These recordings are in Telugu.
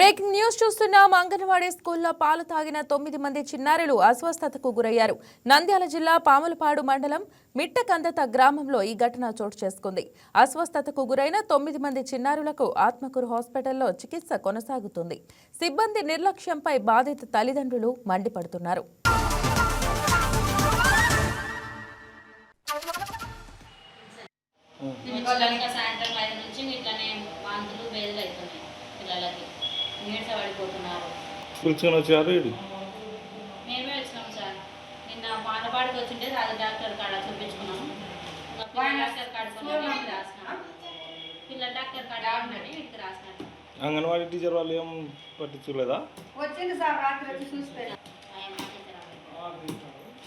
బ్రేకింగ్ న్యూస్ చూస్తున్నాం. అంగన్వాడీ స్కూల్లో పాలు తాగిన తొమ్మిది మంది చిన్నారులు అస్వస్థతకు గురయ్యారు. నంద్యాల జిల్లా పాములపాడు మండలం మిట్టకందత గ్రామంలో ఈ ఘటన చోటు చేసుకుంది. అస్వస్థతకు గురైన తొమ్మిది మంది చిన్నారులకు ఆత్మకూరు హాస్పిటల్లో చికిత్స కొనసాగుతుంది. సిబ్బంది నిర్లక్ష్యంపై బాధిత తల్లిదండ్రులు మండిపడుతున్నారు. పిల్లలకి నుంచి వాంతులు బేదలు అవుతున్నాయి పిల్లలకి. నీరస పడిపోతున్నారు పిలుచుకొని వచ్చారు ఇటు మేమే వచ్చినాం సార్. నిన్న పానపాడికి వచ్చింటే అది డాక్టర్ కాడ చూపించుకున్నాం పిల్లల డాక్టర్ కాడ రాసినాం పిల్లల డాక్టర్ కాడ ఉన్నట్టు ఇక్కడికి రాసినట్టు అంగన్వాడీ టీచర్ వాళ్ళు ఏం పట్టించుకోలేదా? వచ్చింది సార్ రాత్రి వచ్చి చూసిపోయినా.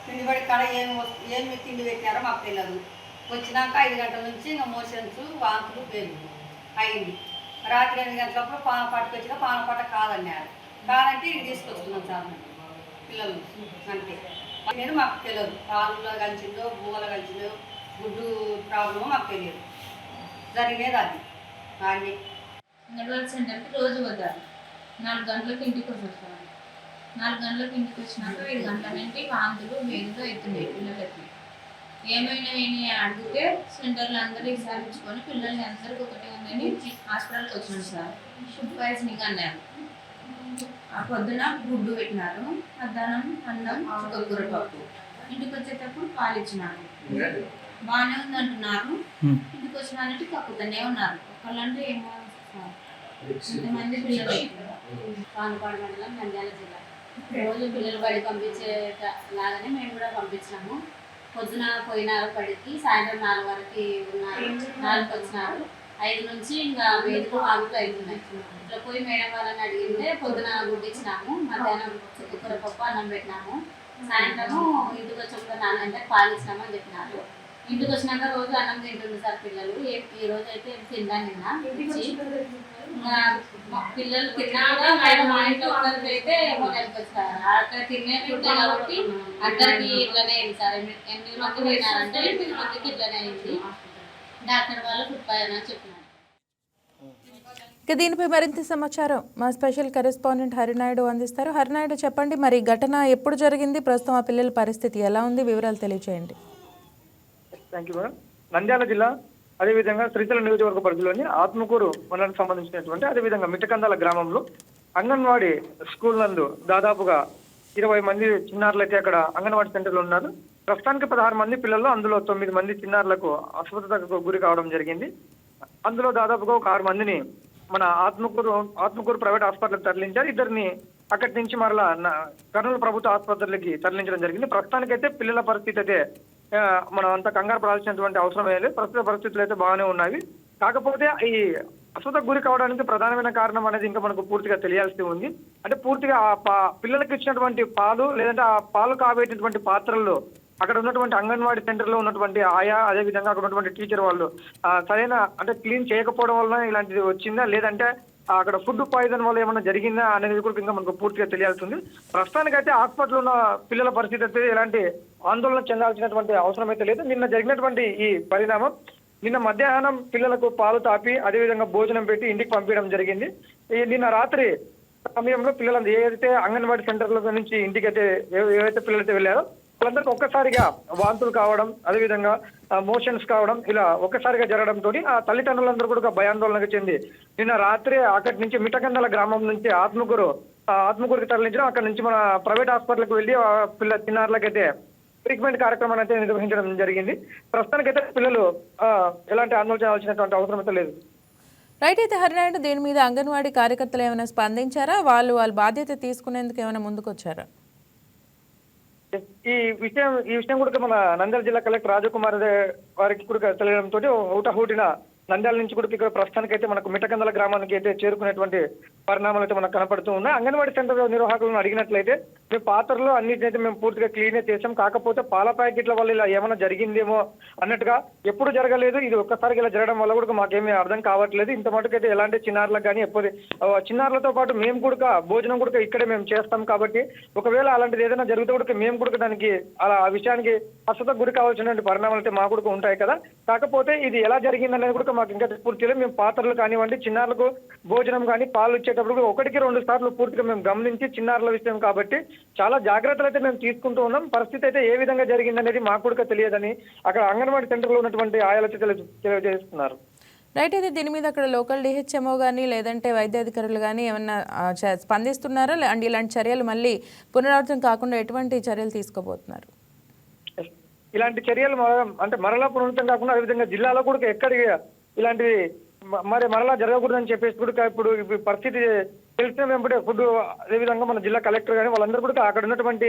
తిండి పడి కాడ ఏం ఏమి తిండి పెట్టారో మాకు తెలియదు వచ్చినాక ఐదు గంటల నుంచి ఇంకా మోషన్స్ వాంతులు పేరు అయింది. రాత్రి ఎనిమిది గంటలప్పుడు పాన పాటకు వచ్చినా పాన పాట కాదన్నారు. కాదంటే ఇది తీసుకొస్తున్నాం సార్ పిల్లలు అంతే. నేను మాకు తెలియదు. పాలలో కలిసిందో బువ్వలో కలిసిందో గుడ్డు ప్రాబ్లమో మాకు తెలియదు. జరిగేది అది. అన్నీ. అంగన్వాడీ సెంటర్కి రోజు వద్దారు నాలుగు గంటలకు ఇంటికి వచ్చేస్తారు నాలుగు గంటలకు ఇంటికి వచ్చినాక ఐదు గంటల నుండి వాంతులు వేడితో ఎత్తున్నాయి పిల్లలు ఎత్తున్నాయి ఏమి అడిగితే సెంటర్లో అందరూ విచారించుకొని పిల్లల్ని అందరికి ఒకటే ఉందని హాస్పిటల్కి వచ్చినాం సార్. ఫుడ్ పాయిజనింగ్ అన్నారు ఆ పొద్దున గుడ్డు పెట్టినారు. మధ్యాహ్నం అన్నం చుక్కకూర పప్పు. ఇంటికి వచ్చేటప్పుడు పాలు ఇచ్చినారు. బాగానే ఉంది అంటున్నారు. ఇంటికి వచ్చినారంటే కక్కుతూనే ఉన్నారు. ఒకళ్ళంటే ఏమో సార్. ఇంతమంది పిల్లలు పానపాడు మండలం నంద్యాల జిల్లా. రోజు పిల్లలు బడి పంపించే లాగానే మేము కూడా పంపించినాము. పొద్దున పోయినారు పడికి సాయంత్రం నాలుగు వరకు ఉన్నారు నాలుగు వచ్చినారు. ఐదు నుంచి ఇంకా వేదిక ఆగుతూ అవుతున్నాయి ఇట్లా పోయి మేడం వాళ్ళని అడిగితే పొద్దున గుడ్డిచ్చినాము మధ్యాహ్నం చుక్కకూర పప్పు అన్నం పెట్టినాము సాయంత్రము ఇంటికి వచ్చాక నాలుగు గంటలకు పాలు ఇచ్చినాము అని చెప్పినారు. ఇంటికి వచ్చినాక రోజు అన్నం తింటుంది సార్ పిల్లలు. ఈ రోజు అయితే తిన్నాను నిన్న పిల్లలు మా ఇంట్లో ఒకరికి అయితే వచ్చారు అక్కడ తినే ఫుడ్ కాబట్టి అందరికి ఇట్లనే అయింది సార్. ఎన్ని- మంది తిన్నారంటే ఎనిమిది మందికి ఇట్లనే అయింది. డాక్టర్ వాళ్ళు ఫుడ్ పైన చెప్పినారు. ఇక దీనిపై మరింత సమాచారం మా స్పెషల్ కరెస్పాండెంట్ హరినాయుడు అందిస్తారు. హరినాయుడు చెప్పండి మరి ఘటన ఎప్పుడు జరిగింది? ప్రస్తుతం ఆ పిల్లల పరిస్థితి ఎలా ఉంది? వివరాలు తెలియజేయండి థ్యాంక్ యూ మేడం నంద్యాల జిల్లా అదేవిధంగా శ్రీశైలం నియోజకవర్గ పరిధిలోని ఆత్మకూరు మండలానికి సంబంధించినటువంటి అదేవిధంగా మిట్టకందాల గ్రామంలో అంగన్వాడీ స్కూల్ నందు దాదాపుగా ఇరవై మంది చిన్నారులు అయితే అక్కడ అంగన్వాడీ సెంటర్లో ఉన్నారు. ప్రస్తుతానికి పదహారు మంది పిల్లలు అందులో తొమ్మిది మంది చిన్నారులకు అస్వస్థతకు గురి కావడం జరిగింది. అందులో దాదాపుగా ఒక ఆరు మందిని మన ఆత్మకూరు ఆత్మకూరు ప్రైవేట్ హాస్పిటల్కి తరలించారు. ఇద్దరిని అక్కడి నుంచి మరలా కర్నూలు ప్రభుత్వ ఆసుపత్రులకి తరలించడం జరిగింది. ప్రస్తుతానికైతే పిల్లల పరిస్థితి అయితే మనం అంత కంగారు పడాల్సినటువంటి అవసరం ఏం లేదు. ప్రస్తుత పరిస్థితులు అయితే బాగానే ఉన్నాయి. కాకపోతే ఈ అశ్వత గురి కావడానికి ప్రధానమైన కారణం అనేది ఇంకా మనకు పూర్తిగా తెలియాల్సి ఉంది. అంటే పూర్తిగా ఆ పా- పిల్లలకు ఇచ్చినటువంటి పాలు లేదంటే ఆ పాలు కాబేటటువంటి పాత్రల్లో అక్కడ ఉన్నటువంటి అంగన్వాడీ సెంటర్లో ఉన్నటువంటి ఆయా అదే విధంగా అక్కడ ఉన్నటువంటి టీచర్ వాళ్ళు సరైన అంటే క్లీన్ చేయకపోవడం వలన ఇలాంటిది వచ్చిందా? లేదంటే అక్కడ ఫుడ్ పాయిజన్ వల్ల ఏమైనా జరిగిందా అనేది కూడా ఇంకా మనకు పూర్తిగా తెలియాల్సింది. ప్రస్తుతానికి ప్రస్తుతానికైతే హాస్పిటల్ ఉన్న పిల్లల పరిస్థితి అయితే ఎలాంటి ఆందోళన చెందాల్సినటువంటి అవసరం అయితే లేదు. నిన్న జరిగినటువంటి ఈ పరిణామం నిన్న మధ్యాహ్నం పిల్లలకు పాలు తాపి అదేవిధంగా భోజనం పెట్టి ఇంటికి పంపించడం జరిగింది. ఈ నిన్న రాత్రి సమయంలో పిల్లలు ఏదైతే అంగన్వాడీ సెంటర్ల నుంచి ఇంటికి అయితే ఏవైతే పిల్లలైతే వెళ్ళారో వాళ్ళందరికీ ఒక్కసారిగా వాంతులు కావడం అదేవిధంగా మోషన్స్ కావడం ఇలా ఒక్కసారిగా జరగడంతో ఆ తల్లిదండ్రులందరూ కూడా భయాందోళనకు చెంది. నిన్న రాత్రి అక్కడి నుంచి మిటకందల గ్రామం నుంచి ఆత్మకూరు ఆ, ఆత్మకూరుకి తరలించడం అక్కడ నుంచి మన ప్రైవేట్ హాస్పిటల్కి వెళ్ళి పిల్ల చిన్నారులకైతే ట్రీట్మెంట్ కార్యక్రమం అయితే నిర్వహించడం జరిగింది. ప్రస్తుతానికైతే పిల్లలు ఎలాంటి ఆందోళన చేయాల్సినటువంటి అవసరం అయితే లేదు. రైట్ అయితే హరినాయుడు దీని మీద అంగన్వాడీ కార్యకర్తలు ఏమైనా స్పందించారా? వాళ్ళు వాళ్ళ బాధ్యత తీసుకునేందుకు ఏమైనా ముందుకొచ్చారా? ఈ విషయం ఈ విషయం కూడా మన నంద్యాల జిల్లా కలెక్టర్ రాజకుమార్ వారికి కూడా తెలియడంతో హూటహూటిన నంద్యాల నుంచి కూడా ఇక్కడ ప్రస్తుతానికి అయితే మనకు మిటకందల గ్రామానికి అయితే చేరుకునేటువంటి పరిణామాలు అయితే మనకు కనపడుతూ ఉన్నాయి. అంగన్వాడీ సెంటర్ నిర్వాహకులను అడిగినట్లయితే మేము పాత్రలో అన్నిటినైతే మేము పూర్తిగా క్లీనే చేసాం కాకపోతే పాల ప్యాకెట్ల వల్ల ఇలా ఏమైనా జరిగిందేమో అన్నట్టుగా ఎప్పుడు జరగలేదు. ఇది ఒక్కసారికి ఇలా జరగడం వల్ల కూడా మాకేమీ అర్థం కావట్లేదు. ఇంత మటుకైతే ఎలాంటి చిన్నారులకు కానీ ఎప్పుడు చిన్నారులతో పాటు మేము కూడా భోజనం కూడా ఇక్కడే మేము చేస్తాం కాబట్టి ఒకవేళ అలాంటిది ఏదైనా జరిగితే కూడా మేము కూడా దానికి అలా ఆ విషయానికి అస్వత గురి కావాల్సినటువంటి పరిణామాలు అయితే మా కూడా ఉంటాయి కదా. కాకపోతే ఇది ఎలా జరిగింది అనేది కూడా మాకు ఇంకా పూర్తి లేదు మేము పాత్రలు కానివ్వండి చిన్నారులకు భోజనం కానీ పాలు ఇచ్చేటప్పుడు ఒకటికి రెండు సార్లు పూర్తిగా మేము గమనించి చిన్నారుల విషయం కాబట్టి చాలా జాగ్రత్తలు అయితే మేము తీసుకుంటూ ఉన్నాం. పరిస్థితి అయితే ఏ విధంగా జరిగిందనేది మాకు కూడా తెలియదని అక్కడ అంగన్వాడీ సెంటర్లో ఉన్నటువంటి ఆయాలతో తెలియ తెలియజేస్తున్నారు. రైట్ అయితే దీని మీద అక్కడ లోకల్ డిహెచ్ఎంఓ కానీ లేదంటే వైద్యాధికారులు కానీ ఏమన్నా స్పందిస్తున్నారా? అండ్ ఇలాంటి చర్యలు మళ్ళీ పునరావృతం కాకుండా ఎటువంటి చర్యలు తీసుకోబోతున్నారు? ఇలాంటి చర్యలు అంటే మరలా పునరుద్ధం కాకుండా అదేవిధంగా జిల్లాలో కూడా ఎక్కడికి ఇలాంటివి మరి మరలా జరగకూడదని చెప్పేసి కూడా ఇప్పుడు పరిస్థితి తెలిసిన వెంబడే ఫుడ్ అదేవిధంగా మన జిల్లా కలెక్టర్ కానీ వాళ్ళందరూ కూడా అక్కడ ఉన్నటువంటి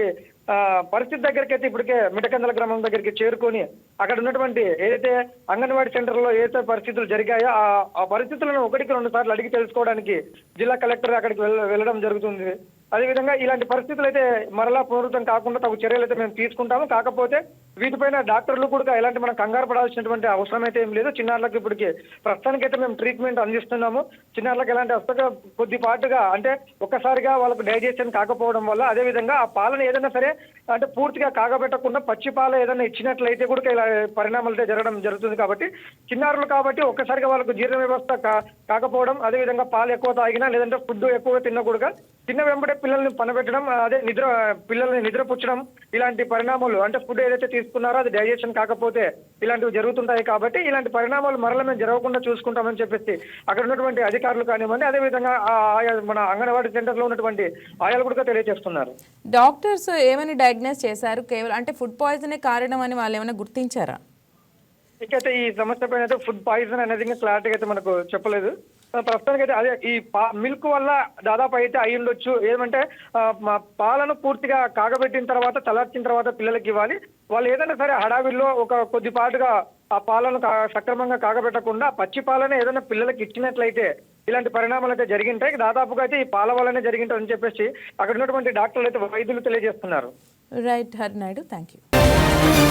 ఆ, పరిస్థితి దగ్గరికి అయితే ఇప్పటికే మిటకందల గ్రామం దగ్గరికి చేరుకొని అక్కడ ఉన్నటువంటి ఏదైతే అంగన్వాడీ సెంటర్లో ఏదైతే పరిస్థితులు జరిగాయో ఆ పరిస్థితులను ఒకటికి రెండు సార్లు అడిగి తెలుసుకోవడానికి జిల్లా కలెక్టర్ అక్కడికి వెళ్ళ- వెళ్ళడం జరుగుతుంది. అదేవిధంగా ఇలాంటి పరిస్థితులు అయితే మరలా పునరుద్ధం కాకుండా తగు చర్యలు అయితే మేము తీసుకుంటాము. కాకపోతే వీటిపైన డాక్టర్లు కూడా ఎలాంటి మనం కంగారు పడాల్సినటువంటి అవసరం అయితే ఏం లేదు. చిన్నారులకు ఇప్పటికి ప్రస్తుతానికి అయితే మేము ట్రీట్మెంట్ అందిస్తున్నాము. చిన్నారులకు ఎలాంటి వస్తగా కొద్దిపాటుగా అంటే ఒక్కసారిగా వాళ్ళకు డైజెషన్ కాకపోవడం వల్ల అదేవిధంగా ఆ పాలన ఏదైనా సరే అంటే పూర్తిగా కాగబెట్టకుండా పచ్చి పాలు ఏదైనా ఇచ్చినట్లయితే కూడా ఇలా పరిణామాలు అయితే జరగడం జరుగుతుంది కాబట్టి చిన్నారులు కాబట్టి ఒక్కసారిగా వాళ్ళకు జీర్ణ వ్యవస్థ కా కాకపోవడం అదేవిధంగా పాలు ఎక్కువ తాగినా లేదంటే ఫుడ్ ఎక్కువగా తిన్నా కూడా తిన్న వెంబడే పిల్లల్ని పనబెట్టడం అదే నిద్ర పిల్లల్ని నిద్రపుచ్చడం ఇలాంటి పరిణామాలు అంటే ఫుడ్ ఏదైతే తీసుకున్నారో అది డైజెషన్ కాకపోతే ఇలాంటివి జరుగుతుంటాయి కాబట్టి ఇలాంటి పరిణామాలు మరల మేము జరగకుండా చూసుకుంటామని చెప్పేసి అక్కడ ఉన్నటువంటి అధికారులు కానివ్వండి అదేవిధంగా విధంగా ఆయా మన అంగన్వాడీ సెంటర్లో ఉన్నటువంటి ఆయాలు కూడా తెలియజేస్తున్నారు. డాక్టర్స్ ఏమని డయాగ్నోస్ చేశారు. కేవలం అంటే ఫుడ్ పాయిజనే కారణం అని వాళ్ళు ఏమైనా గుర్తించారా? ఇకైతే ఈ సమస్య పైన అయితే ఫుడ్ పాయిజన్ అనేది ఇంకా క్లారిటీగా అయితే మనకు చెప్పలేదు. ప్రస్తుతానికి అయితే అదే ఈ పా మిల్క్ వల్ల దాదాపు అయితే అయి ఉండొచ్చు. ఏమంటే పాలను పూర్తిగా కాగబెట్టిన తర్వాత చల్లార్చిన తర్వాత పిల్లలకి ఇవ్వాలి. వాళ్ళు ఏదైనా సరే హడావిల్లో ఒక కొద్దిపాటుగా ఆ పాలను సక్రమంగా కాగబెట్టకుండా పచ్చి పాలనే ఏదైనా పిల్లలకి ఇచ్చినట్లయితే ఇలాంటి పరిణామాలు అయితే జరిగింటాయి. దాదాపుగా అయితే ఈ పాల వల్లనే జరిగింటాయని చెప్పేసి అక్కడ ఉన్నటువంటి డాక్టర్లు అయితే వైద్యులు తెలియజేస్తున్నారు. రైట్ హర్ నాయుడు థ్యాంక్ యూ